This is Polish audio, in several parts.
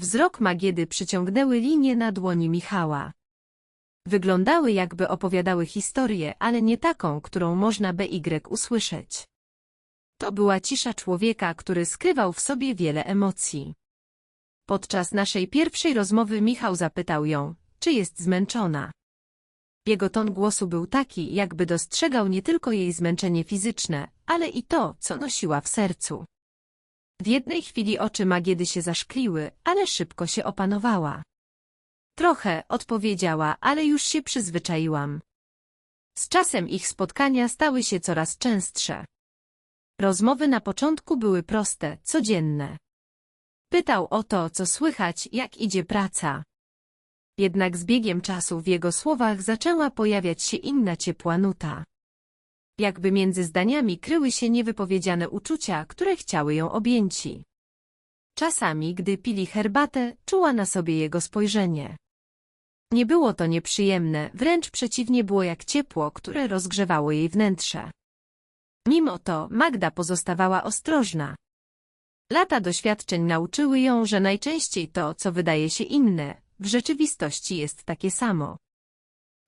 Wzrok Magiedy przyciągnęły linie na dłoni Michała. Wyglądały jakby opowiadały historię, ale nie taką, którą można BY usłyszeć. To była cisza człowieka, który skrywał w sobie wiele emocji. Podczas naszej pierwszej rozmowy Michał zapytał ją, czy jest zmęczona. Jego ton głosu był taki, jakby dostrzegał nie tylko jej zmęczenie fizyczne, ale i to, co nosiła w sercu. W jednej chwili oczy Magiedy się zaszkliły, ale szybko się opanowała. Trochę, odpowiedziała, ale już się przyzwyczaiłam. Z czasem ich spotkania stały się coraz częstsze. Rozmowy na początku były proste, codzienne. Pytał o to, co słychać, jak idzie praca. Jednak z biegiem czasu w jego słowach zaczęła pojawiać się inna ciepła nuta. Jakby między zdaniami kryły się niewypowiedziane uczucia, które chciały ją objęci. Czasami, gdy pili herbatę, czuła na sobie jego spojrzenie. Nie było to nieprzyjemne, wręcz przeciwnie było jak ciepło, które rozgrzewało jej wnętrze. Mimo to Magda pozostawała ostrożna. Lata doświadczeń nauczyły ją, że najczęściej to, co wydaje się inne, w rzeczywistości jest takie samo.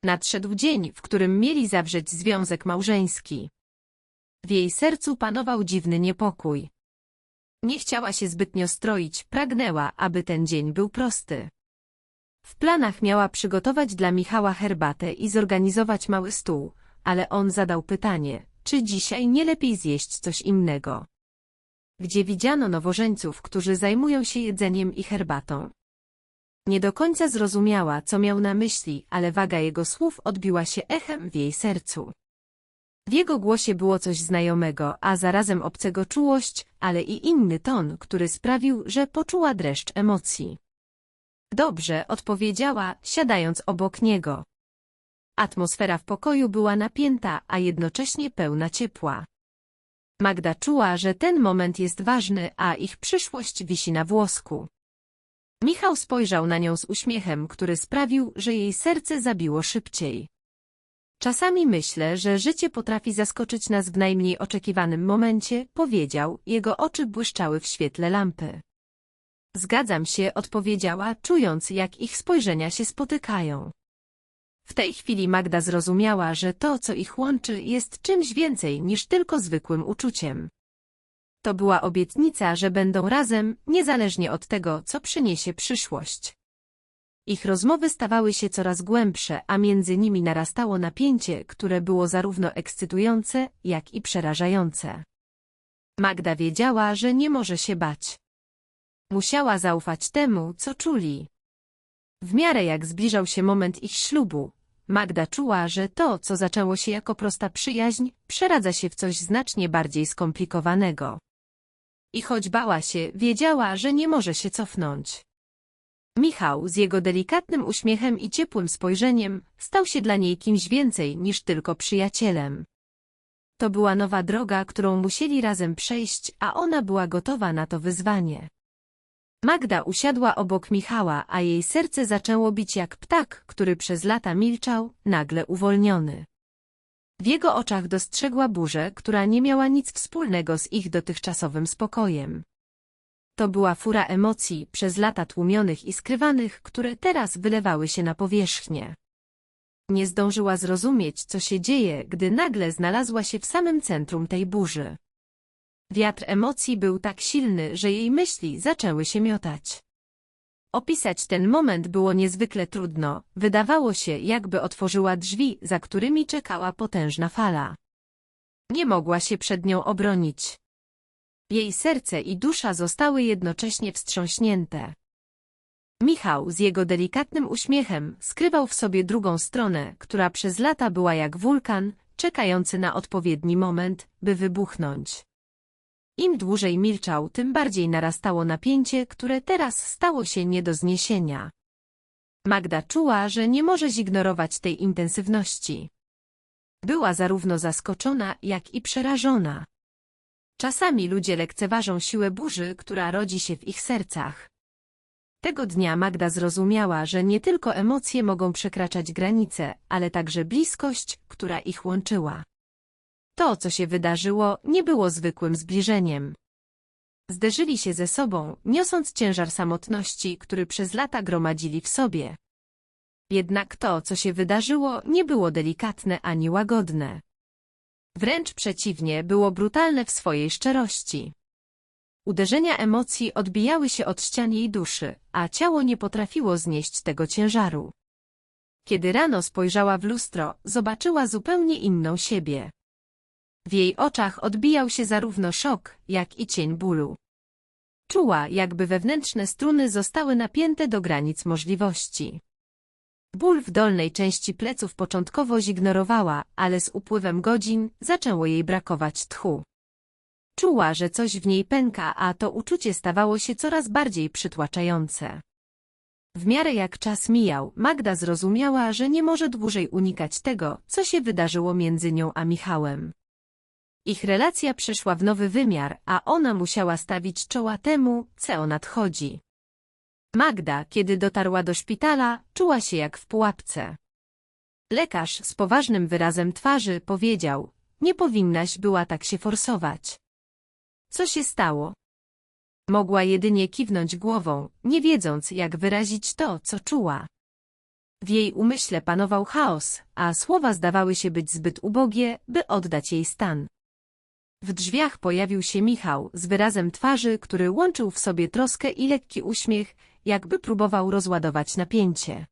Nadszedł dzień, w którym mieli zawrzeć związek małżeński. W jej sercu panował dziwny niepokój. Nie chciała się zbytnio stroić, pragnęła, aby ten dzień był prosty. W planach miała przygotować dla Michała herbatę i zorganizować mały stół, ale on zadał pytanie, czy dzisiaj nie lepiej zjeść coś innego. Gdzie widziano nowożeńców, którzy zajmują się jedzeniem i herbatą. Nie do końca zrozumiała, co miał na myśli, ale waga jego słów odbiła się echem w jej sercu. W jego głosie było coś znajomego, a zarazem obcego czułość, ale i inny ton, który sprawił, że poczuła dreszcz emocji. Dobrze, odpowiedziała, siadając obok niego. Atmosfera w pokoju była napięta, a jednocześnie pełna ciepła. Magda czuła, że ten moment jest ważny, a ich przyszłość wisi na włosku. Michał spojrzał na nią z uśmiechem, który sprawił, że jej serce zabiło szybciej. Czasami myślę, że życie potrafi zaskoczyć nas w najmniej oczekiwanym momencie, powiedział, jego oczy błyszczały w świetle lampy. Zgadzam się, odpowiedziała, czując, jak ich spojrzenia się spotykają. W tej chwili Magda zrozumiała, że to, co ich łączy, jest czymś więcej niż tylko zwykłym uczuciem. To była obietnica, że będą razem, niezależnie od tego, co przyniesie przyszłość. Ich rozmowy stawały się coraz głębsze, a między nimi narastało napięcie, które było zarówno ekscytujące, jak i przerażające. Magda wiedziała, że nie może się bać. Musiała zaufać temu, co czuli. W miarę jak zbliżał się moment ich ślubu, Magda czuła, że to, co zaczęło się jako prosta przyjaźń, przeradza się w coś znacznie bardziej skomplikowanego. I choć bała się, wiedziała, że nie może się cofnąć. Michał z jego delikatnym uśmiechem i ciepłym spojrzeniem stał się dla niej kimś więcej niż tylko przyjacielem. To była nowa droga, którą musieli razem przejść, a ona była gotowa na to wyzwanie. Magda usiadła obok Michała, a jej serce zaczęło bić jak ptak, który przez lata milczał, nagle uwolniony. W jego oczach dostrzegła burzę, która nie miała nic wspólnego z ich dotychczasowym spokojem. To była fura emocji, przez lata tłumionych i skrywanych, które teraz wylewały się na powierzchnię. Nie zdążyła zrozumieć, co się dzieje, gdy nagle znalazła się w samym centrum tej burzy. Wiatr emocji był tak silny, że jej myśli zaczęły się miotać. Opisać ten moment było niezwykle trudno, wydawało się, jakby otworzyła drzwi, za którymi czekała potężna fala. Nie mogła się przed nią obronić. Jej serce i dusza zostały jednocześnie wstrząśnięte. Michał z jego delikatnym uśmiechem skrywał w sobie drugą stronę, która przez lata była jak wulkan, czekający na odpowiedni moment, by wybuchnąć. Im dłużej milczał, tym bardziej narastało napięcie, które teraz stało się nie do zniesienia. Magda czuła, że nie może zignorować tej intensywności. Była zarówno zaskoczona, jak i przerażona. Czasami ludzie lekceważą siłę burzy, która rodzi się w ich sercach. Tego dnia Magda zrozumiała, że nie tylko emocje mogą przekraczać granice, ale także bliskość, która ich łączyła. To, co się wydarzyło, nie było zwykłym zbliżeniem. Zderzyli się ze sobą, niosąc ciężar samotności, który przez lata gromadzili w sobie. Jednak to, co się wydarzyło, nie było delikatne ani łagodne. Wręcz przeciwnie, było brutalne w swojej szczerości. Uderzenia emocji odbijały się od ścian jej duszy, a ciało nie potrafiło znieść tego ciężaru. Kiedy rano spojrzała w lustro, zobaczyła zupełnie inną siebie. W jej oczach odbijał się zarówno szok, jak i cień bólu. Czuła, jakby wewnętrzne struny zostały napięte do granic możliwości. Ból w dolnej części pleców początkowo zignorowała, ale z upływem godzin zaczęło jej brakować tchu. Czuła, że coś w niej pęka, a to uczucie stawało się coraz bardziej przytłaczające. W miarę jak czas mijał, Magda zrozumiała, że nie może dłużej unikać tego, co się wydarzyło między nią a Michałem. Ich relacja przeszła w nowy wymiar, a ona musiała stawić czoła temu, co nadchodzi. Magda, kiedy dotarła do szpitala, czuła się jak w pułapce. Lekarz z poważnym wyrazem twarzy powiedział, nie powinnaś była tak się forsować. Co się stało? Mogła jedynie kiwnąć głową, nie wiedząc, jak wyrazić to, co czuła. W jej umyśle panował chaos, a słowa zdawały się być zbyt ubogie, by oddać jej stan. W drzwiach pojawił się Michał z wyrazem twarzy, który łączył w sobie troskę i lekki uśmiech, jakby próbował rozładować napięcie.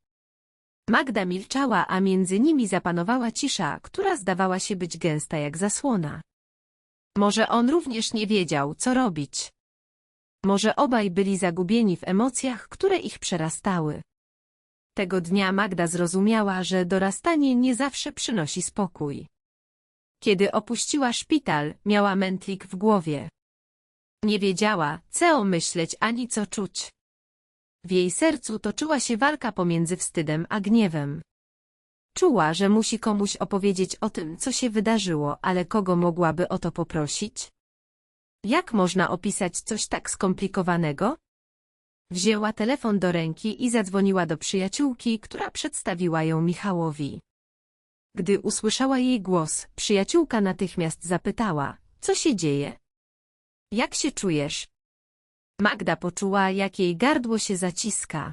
Magda milczała, a między nimi zapanowała cisza, która zdawała się być gęsta jak zasłona. Może on również nie wiedział, co robić. Może obaj byli zagubieni w emocjach, które ich przerastały. Tego dnia Magda zrozumiała, że dorastanie nie zawsze przynosi spokój. Kiedy opuściła szpital, miała mętlik w głowie. Nie wiedziała, co myśleć ani co czuć. W jej sercu toczyła się walka pomiędzy wstydem a gniewem. Czuła, że musi komuś opowiedzieć o tym, co się wydarzyło, ale kogo mogłaby o to poprosić? Jak można opisać coś tak skomplikowanego? Wzięła telefon do ręki i zadzwoniła do przyjaciółki, która przedstawiła ją Michałowi. Gdy usłyszała jej głos, przyjaciółka natychmiast zapytała, co się dzieje? Jak się czujesz? Magda poczuła, jak jej gardło się zaciska.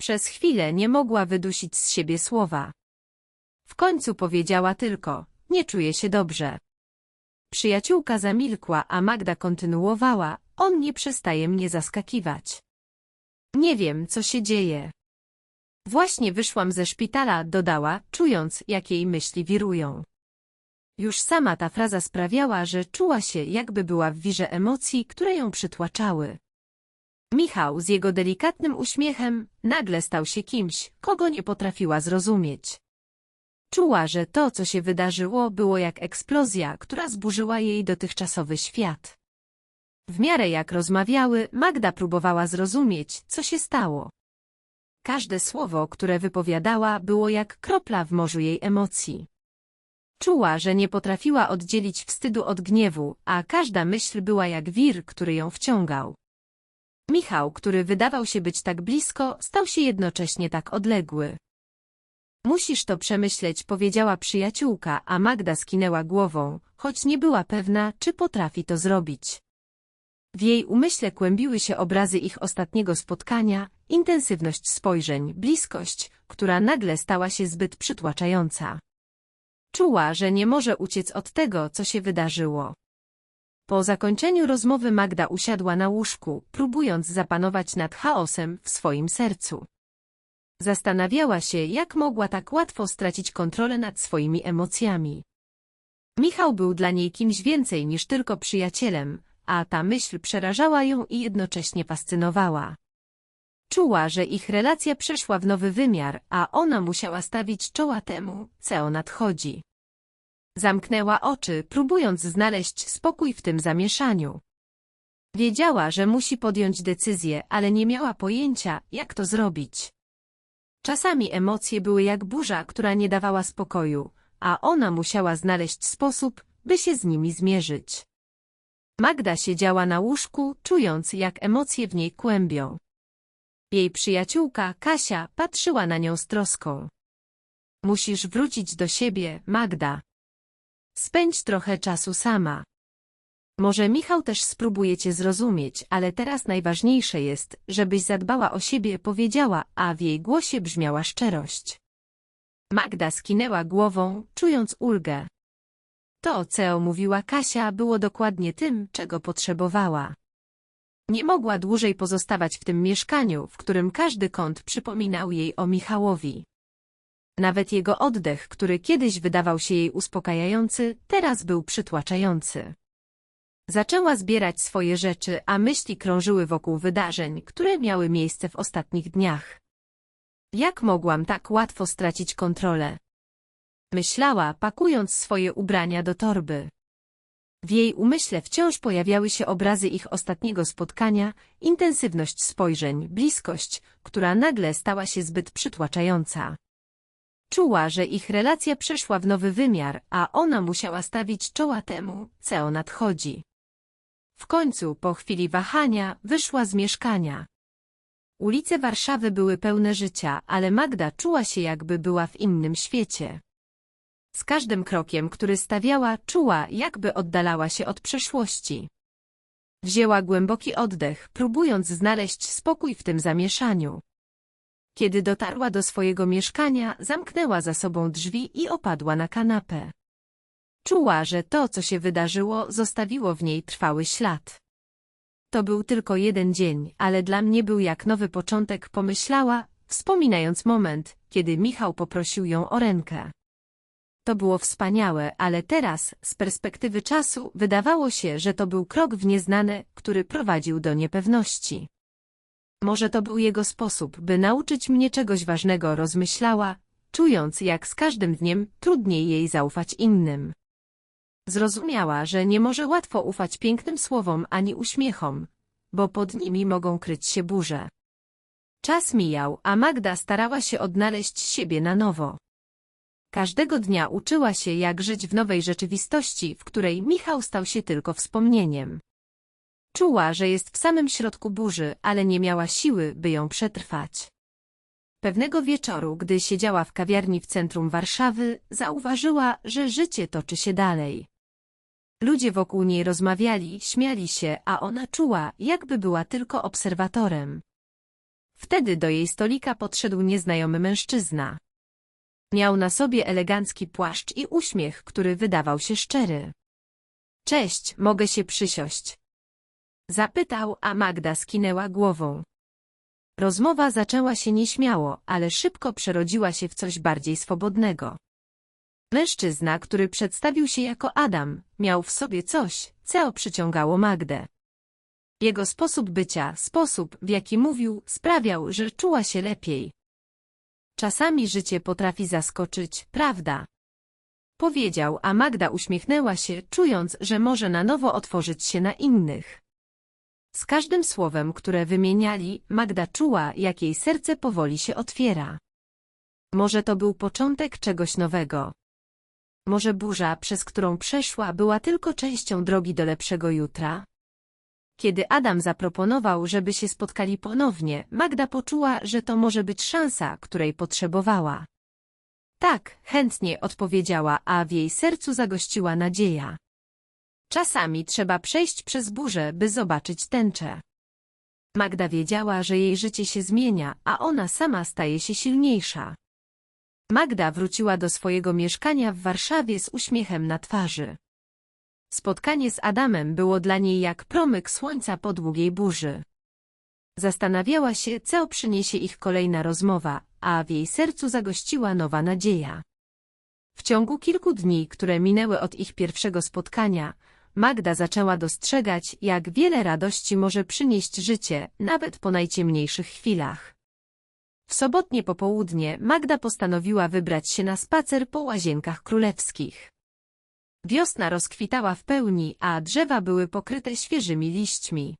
Przez chwilę nie mogła wydusić z siebie słowa. W końcu powiedziała tylko, nie czuję się dobrze. Przyjaciółka zamilkła, a Magda kontynuowała, on nie przestaje mnie zaskakiwać. Nie wiem, co się dzieje. Właśnie wyszłam ze szpitala, dodała, czując, jak jej myśli wirują. Już sama ta fraza sprawiała, że czuła się, jakby była w wirze emocji, które ją przytłaczały. Michał z jego delikatnym uśmiechem nagle stał się kimś, kogo nie potrafiła zrozumieć. Czuła, że to, co się wydarzyło, było jak eksplozja, która zburzyła jej dotychczasowy świat. W miarę jak rozmawiały, Magda próbowała zrozumieć, co się stało. Każde słowo, które wypowiadała, było jak kropla w morzu jej emocji. Czuła, że nie potrafiła oddzielić wstydu od gniewu, a każda myśl była jak wir, który ją wciągał. Michał, który wydawał się być tak blisko, stał się jednocześnie tak odległy. Musisz to przemyśleć, powiedziała przyjaciółka, a Magda skinęła głową, choć nie była pewna, czy potrafi to zrobić. W jej umyśle kłębiły się obrazy ich ostatniego spotkania, intensywność spojrzeń, bliskość, która nagle stała się zbyt przytłaczająca. Czuła, że nie może uciec od tego, co się wydarzyło. Po zakończeniu rozmowy Magda usiadła na łóżku, próbując zapanować nad chaosem w swoim sercu. Zastanawiała się, jak mogła tak łatwo stracić kontrolę nad swoimi emocjami. Michał był dla niej kimś więcej niż tylko przyjacielem, a ta myśl przerażała ją i jednocześnie fascynowała. Czuła, że ich relacja przeszła w nowy wymiar, a ona musiała stawić czoła temu, co nadchodzi. Zamknęła oczy, próbując znaleźć spokój w tym zamieszaniu. Wiedziała, że musi podjąć decyzję, ale nie miała pojęcia, jak to zrobić. Czasami emocje były jak burza, która nie dawała spokoju, a ona musiała znaleźć sposób, by się z nimi zmierzyć. Magda siedziała na łóżku, czując, jak emocje w niej kłębią. Jej przyjaciółka, Kasia, patrzyła na nią z troską. Musisz wrócić do siebie, Magda. Spędź trochę czasu sama. Może Michał też spróbuje cię zrozumieć, ale teraz najważniejsze jest, żebyś zadbała o siebie, powiedziała, a w jej głosie brzmiała szczerość. Magda skinęła głową, czując ulgę. To, co mówiła Kasia, było dokładnie tym, czego potrzebowała. Nie mogła dłużej pozostawać w tym mieszkaniu, w którym każdy kąt przypominał jej o Michałowi. Nawet jego oddech, który kiedyś wydawał się jej uspokajający, teraz był przytłaczający. Zaczęła zbierać swoje rzeczy, a myśli krążyły wokół wydarzeń, które miały miejsce w ostatnich dniach. Jak mogłam tak łatwo stracić kontrolę? Myślała, pakując swoje ubrania do torby. W jej umyśle wciąż pojawiały się obrazy ich ostatniego spotkania, intensywność spojrzeń, bliskość, która nagle stała się zbyt przytłaczająca. Czuła, że ich relacja przeszła w nowy wymiar, a ona musiała stawić czoła temu, co nadchodzi. W końcu, po chwili wahania, wyszła z mieszkania. Ulice Warszawy były pełne życia, ale Magda czuła się jakby była w innym świecie. Z każdym krokiem, który stawiała, czuła, jakby oddalała się od przeszłości. Wzięła głęboki oddech, próbując znaleźć spokój w tym zamieszaniu. Kiedy dotarła do swojego mieszkania, zamknęła za sobą drzwi i opadła na kanapę. Czuła, że to, co się wydarzyło, zostawiło w niej trwały ślad. To był tylko jeden dzień, ale dla mnie był jak nowy początek, pomyślała, wspominając moment, kiedy Michał poprosił ją o rękę. To było wspaniałe, ale teraz, z perspektywy czasu, wydawało się, że to był krok w nieznane, który prowadził do niepewności. Może to był jego sposób, by nauczyć mnie czegoś ważnego, rozmyślała, czując, jak z każdym dniem trudniej jej zaufać innym. Zrozumiała, że nie może łatwo ufać pięknym słowom ani uśmiechom, bo pod nimi mogą kryć się burze. Czas mijał, a Magda starała się odnaleźć siebie na nowo. Każdego dnia uczyła się, jak żyć w nowej rzeczywistości, w której Michał stał się tylko wspomnieniem. Czuła, że jest w samym środku burzy, ale nie miała siły, by ją przetrwać. Pewnego wieczoru, gdy siedziała w kawiarni w centrum Warszawy, zauważyła, że życie toczy się dalej. Ludzie wokół niej rozmawiali, śmiali się, a ona czuła, jakby była tylko obserwatorem. Wtedy do jej stolika podszedł nieznajomy mężczyzna. Miał na sobie elegancki płaszcz i uśmiech, który wydawał się szczery. Cześć, mogę się przysiąść. Zapytał, a Magda skinęła głową. Rozmowa zaczęła się nieśmiało, ale szybko przerodziła się w coś bardziej swobodnego. Mężczyzna, który przedstawił się jako Adam, miał w sobie coś, co przyciągało Magdę. Jego sposób bycia, sposób, w jaki mówił, sprawiał, że czuła się lepiej. Czasami życie potrafi zaskoczyć, prawda? Powiedział, a Magda uśmiechnęła się, czując, że może na nowo otworzyć się na innych. Z każdym słowem, które wymieniali, Magda czuła, jak jej serce powoli się otwiera. Może to był początek czegoś nowego. Może burza, przez którą przeszła, była tylko częścią drogi do lepszego jutra? Kiedy Adam zaproponował, żeby się spotkali ponownie, Magda poczuła, że to może być szansa, której potrzebowała. Tak, chętnie odpowiedziała, a w jej sercu zagościła nadzieja. Czasami trzeba przejść przez burzę, by zobaczyć tęczę. Magda wiedziała, że jej życie się zmienia, a ona sama staje się silniejsza. Magda wróciła do swojego mieszkania w Warszawie z uśmiechem na twarzy. Spotkanie z Adamem było dla niej jak promyk słońca po długiej burzy. Zastanawiała się, co przyniesie ich kolejna rozmowa, a w jej sercu zagościła nowa nadzieja. W ciągu kilku dni, które minęły od ich pierwszego spotkania, Magda zaczęła dostrzegać, jak wiele radości może przynieść życie, nawet po najciemniejszych chwilach. W sobotnie popołudnie Magda postanowiła wybrać się na spacer po łazienkach królewskich. Wiosna rozkwitała w pełni, a drzewa były pokryte świeżymi liśćmi.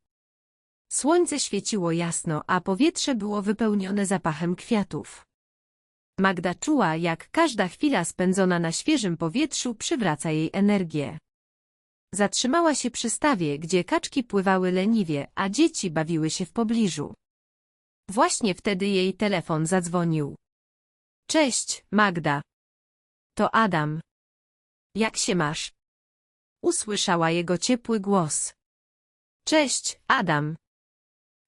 Słońce świeciło jasno, a powietrze było wypełnione zapachem kwiatów. Magda czuła, jak każda chwila spędzona na świeżym powietrzu przywraca jej energię. Zatrzymała się przy stawie, gdzie kaczki pływały leniwie, a dzieci bawiły się w pobliżu. Właśnie wtedy jej telefon zadzwonił. Cześć, Magda. To Adam. Jak się masz? usłyszała jego ciepły głos. Cześć, Adam.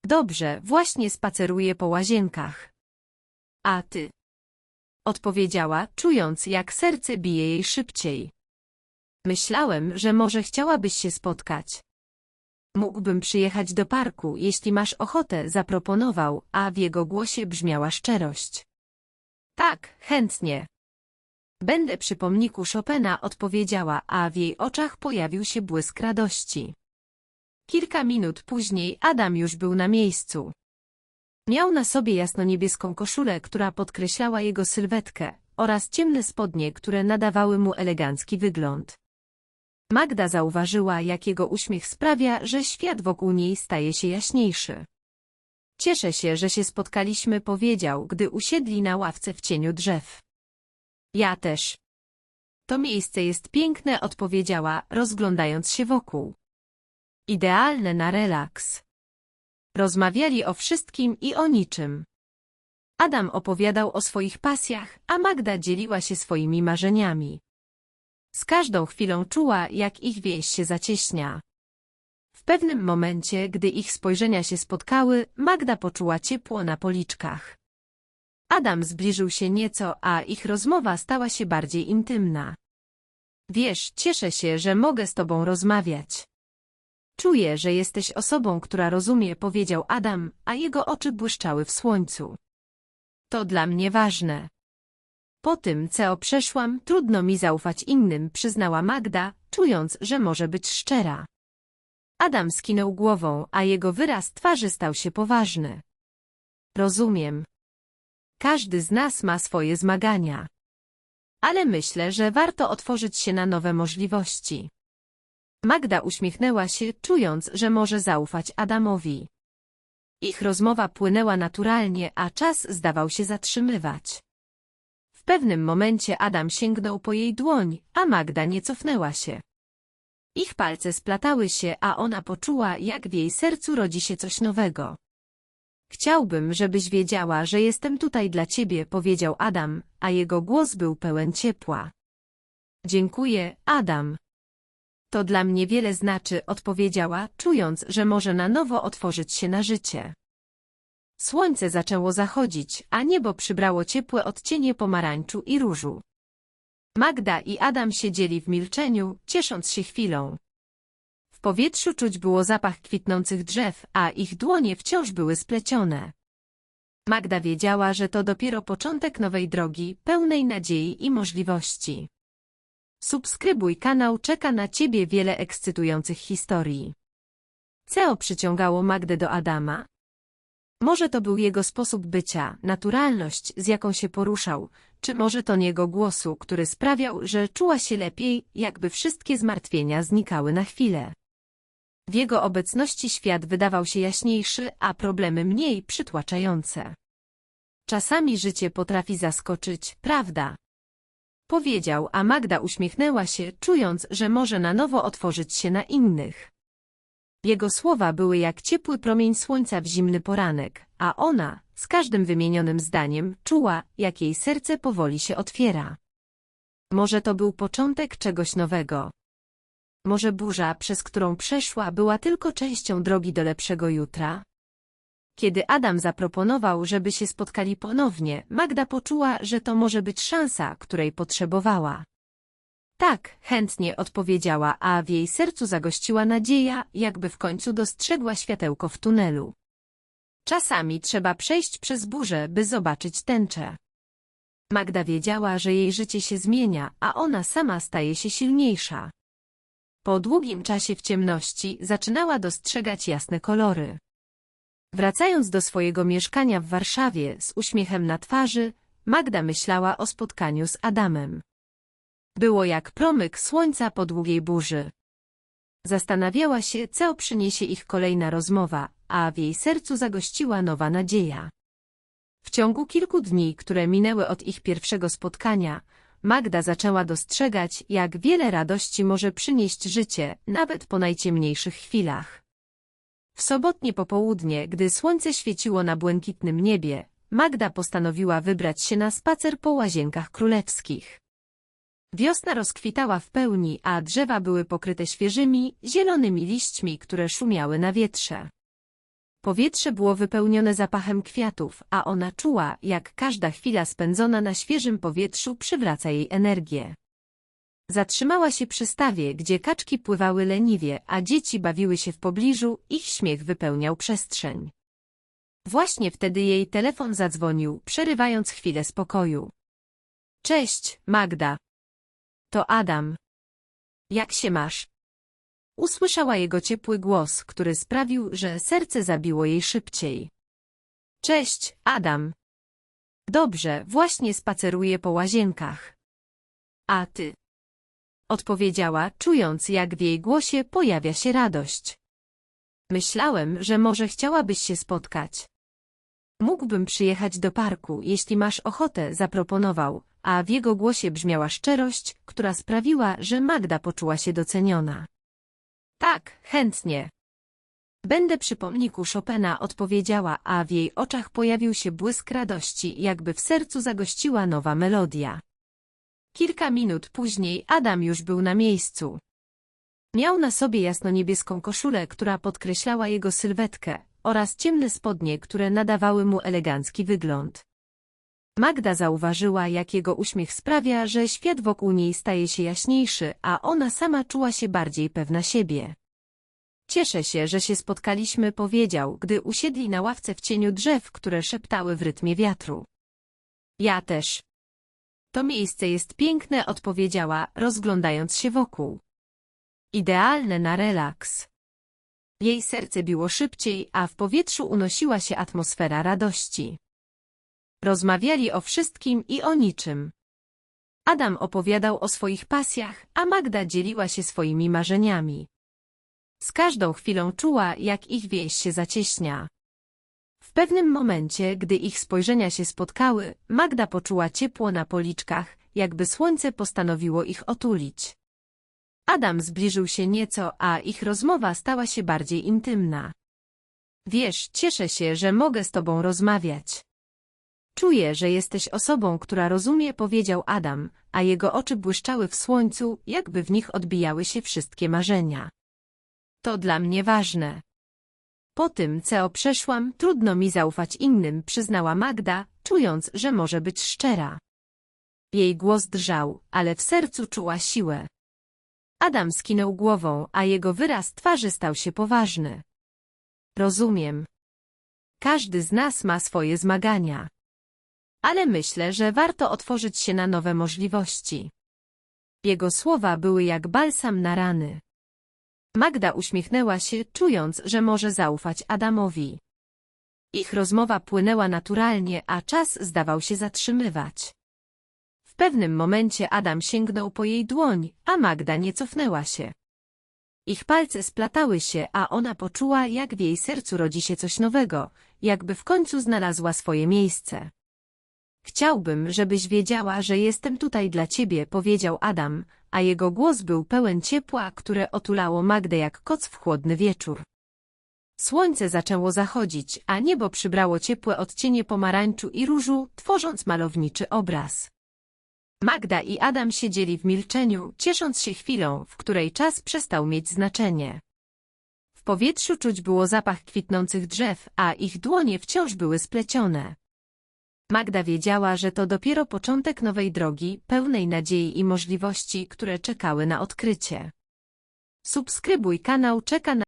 Dobrze, właśnie spaceruję po łazienkach. A ty? Odpowiedziała, czując, jak serce bije jej szybciej. Myślałem, że może chciałabyś się spotkać. Mógłbym przyjechać do parku, jeśli masz ochotę, zaproponował, a w jego głosie brzmiała szczerość. Tak, chętnie. Będę przy pomniku Chopina, odpowiedziała, a w jej oczach pojawił się błysk radości. Kilka minut później Adam już był na miejscu. Miał na sobie jasno-niebieską koszulę, która podkreślała jego sylwetkę, oraz ciemne spodnie, które nadawały mu elegancki wygląd. Magda zauważyła, jak jego uśmiech sprawia, że świat wokół niej staje się jaśniejszy. Cieszę się, że się spotkaliśmy, powiedział, gdy usiedli na ławce w cieniu drzew. Ja też. To miejsce jest piękne, odpowiedziała, rozglądając się wokół. Idealne na relaks. Rozmawiali o wszystkim i o niczym. Adam opowiadał o swoich pasjach, a Magda dzieliła się swoimi marzeniami. Z każdą chwilą czuła, jak ich więź się zacieśnia. W pewnym momencie, gdy ich spojrzenia się spotkały, Magda poczuła ciepło na policzkach. Adam zbliżył się nieco, a ich rozmowa stała się bardziej intymna. Wiesz, cieszę się, że mogę z tobą rozmawiać. Czuję, że jesteś osobą, która rozumie, powiedział Adam, a jego oczy błyszczały w słońcu. To dla mnie ważne. Po tym, co przeszłam, trudno mi zaufać innym, przyznała Magda, czując, że może być szczera. Adam skinął głową, a jego wyraz twarzy stał się poważny. Rozumiem. Każdy z nas ma swoje zmagania. Ale myślę, że warto otworzyć się na nowe możliwości. Magda uśmiechnęła się, czując, że może zaufać Adamowi. Ich rozmowa płynęła naturalnie, a czas zdawał się zatrzymywać. W pewnym momencie Adam sięgnął po jej dłoń, a Magda nie cofnęła się. Ich palce splatały się, a ona poczuła, jak w jej sercu rodzi się coś nowego. Chciałbym, żebyś wiedziała, że jestem tutaj dla ciebie, powiedział Adam, a jego głos był pełen ciepła. Dziękuję, Adam. To dla mnie wiele znaczy, odpowiedziała, czując, że może na nowo otworzyć się na życie. Słońce zaczęło zachodzić, a niebo przybrało ciepłe odcienie pomarańczu i różu. Magda i Adam siedzieli w milczeniu, ciesząc się chwilą. Powietrzu czuć było zapach kwitnących drzew, a ich dłonie wciąż były splecione. Magda wiedziała, że to dopiero początek nowej drogi, pełnej nadziei i możliwości. Subskrybuj kanał, czeka na Ciebie wiele ekscytujących historii. Co przyciągało Magdę do Adama? Może to był jego sposób bycia, naturalność, z jaką się poruszał, czy może ton jego głosu, który sprawiał, że czuła się lepiej, jakby wszystkie zmartwienia znikały na chwilę. W jego obecności świat wydawał się jaśniejszy, a problemy mniej przytłaczające. Czasami życie potrafi zaskoczyć, prawda? Powiedział, a Magda uśmiechnęła się, czując, że może na nowo otworzyć się na innych. Jego słowa były jak ciepły promień słońca w zimny poranek, a ona, z każdym wymienionym zdaniem, czuła, jak jej serce powoli się otwiera. Może to był początek czegoś nowego. Może burza, przez którą przeszła, była tylko częścią drogi do lepszego jutra? Kiedy Adam zaproponował, żeby się spotkali ponownie, Magda poczuła, że to może być szansa, której potrzebowała. Tak, chętnie odpowiedziała, a w jej sercu zagościła nadzieja, jakby w końcu dostrzegła światełko w tunelu. Czasami trzeba przejść przez burzę, by zobaczyć tęczę. Magda wiedziała, że jej życie się zmienia, a ona sama staje się silniejsza. Po długim czasie w ciemności zaczynała dostrzegać jasne kolory. Wracając do swojego mieszkania w Warszawie z uśmiechem na twarzy, Magda myślała o spotkaniu z Adamem. Było jak promyk słońca po długiej burzy. Zastanawiała się, co przyniesie ich kolejna rozmowa, a w jej sercu zagościła nowa nadzieja. W ciągu kilku dni, które minęły od ich pierwszego spotkania, Magda zaczęła dostrzegać, jak wiele radości może przynieść życie, nawet po najciemniejszych chwilach. W sobotnie popołudnie, gdy słońce świeciło na błękitnym niebie, Magda postanowiła wybrać się na spacer po łazienkach królewskich. Wiosna rozkwitała w pełni, a drzewa były pokryte świeżymi, zielonymi liśćmi, które szumiały na wietrze. Powietrze było wypełnione zapachem kwiatów, a ona czuła, jak każda chwila spędzona na świeżym powietrzu przywraca jej energię. Zatrzymała się przy stawie, gdzie kaczki pływały leniwie, a dzieci bawiły się w pobliżu, ich śmiech wypełniał przestrzeń. Właśnie wtedy jej telefon zadzwonił, przerywając chwilę spokoju. Cześć, Magda. To Adam. Jak się masz? Usłyszała jego ciepły głos, który sprawił, że serce zabiło jej szybciej. Cześć, Adam. Dobrze, właśnie spaceruję po łazienkach. A ty? Odpowiedziała, czując, jak w jej głosie pojawia się radość. Myślałem, że może chciałabyś się spotkać. Mógłbym przyjechać do parku, jeśli masz ochotę, zaproponował, a w jego głosie brzmiała szczerość, która sprawiła, że Magda poczuła się doceniona. Tak, chętnie. Będę przy pomniku Chopina, odpowiedziała, a w jej oczach pojawił się błysk radości, jakby w sercu zagościła nowa melodia. Kilka minut później Adam już był na miejscu. Miał na sobie jasno-niebieską koszulę, która podkreślała jego sylwetkę, oraz ciemne spodnie, które nadawały mu elegancki wygląd. Magda zauważyła, jak jego uśmiech sprawia, że świat wokół niej staje się jaśniejszy, a ona sama czuła się bardziej pewna siebie. Cieszę się, że się spotkaliśmy, powiedział, gdy usiedli na ławce w cieniu drzew, które szeptały w rytmie wiatru. Ja też. To miejsce jest piękne, odpowiedziała, rozglądając się wokół. Idealne na relaks. Jej serce biło szybciej, a w powietrzu unosiła się atmosfera radości. Rozmawiali o wszystkim i o niczym. Adam opowiadał o swoich pasjach, a Magda dzieliła się swoimi marzeniami. Z każdą chwilą czuła, jak ich więź się zacieśnia. W pewnym momencie, gdy ich spojrzenia się spotkały, Magda poczuła ciepło na policzkach, jakby słońce postanowiło ich otulić. Adam zbliżył się nieco, a ich rozmowa stała się bardziej intymna. Wiesz, cieszę się, że mogę z tobą rozmawiać. Czuję, że jesteś osobą, która rozumie, powiedział Adam, a jego oczy błyszczały w słońcu, jakby w nich odbijały się wszystkie marzenia. To dla mnie ważne. Po tym, co przeszłam, trudno mi zaufać innym, przyznała Magda, czując, że może być szczera. Jej głos drżał, ale w sercu czuła siłę. Adam skinął głową, a jego wyraz twarzy stał się poważny. Rozumiem. Każdy z nas ma swoje zmagania. Ale myślę, że warto otworzyć się na nowe możliwości. Jego słowa były jak balsam na rany. Magda uśmiechnęła się, czując, że może zaufać Adamowi. Ich rozmowa płynęła naturalnie, a czas zdawał się zatrzymywać. W pewnym momencie Adam sięgnął po jej dłoń, a Magda nie cofnęła się. Ich palce splatały się, a ona poczuła, jak w jej sercu rodzi się coś nowego, jakby w końcu znalazła swoje miejsce. Chciałbym, żebyś wiedziała, że jestem tutaj dla ciebie, powiedział Adam, a jego głos był pełen ciepła, które otulało Magdę jak koc w chłodny wieczór. Słońce zaczęło zachodzić, a niebo przybrało ciepłe odcienie pomarańczu i różu, tworząc malowniczy obraz. Magda i Adam siedzieli w milczeniu, ciesząc się chwilą, w której czas przestał mieć znaczenie. W powietrzu czuć było zapach kwitnących drzew, a ich dłonie wciąż były splecione. Magda wiedziała, że to dopiero początek nowej drogi, pełnej nadziei i możliwości, które czekały na odkrycie. Subskrybuj kanał Czeka na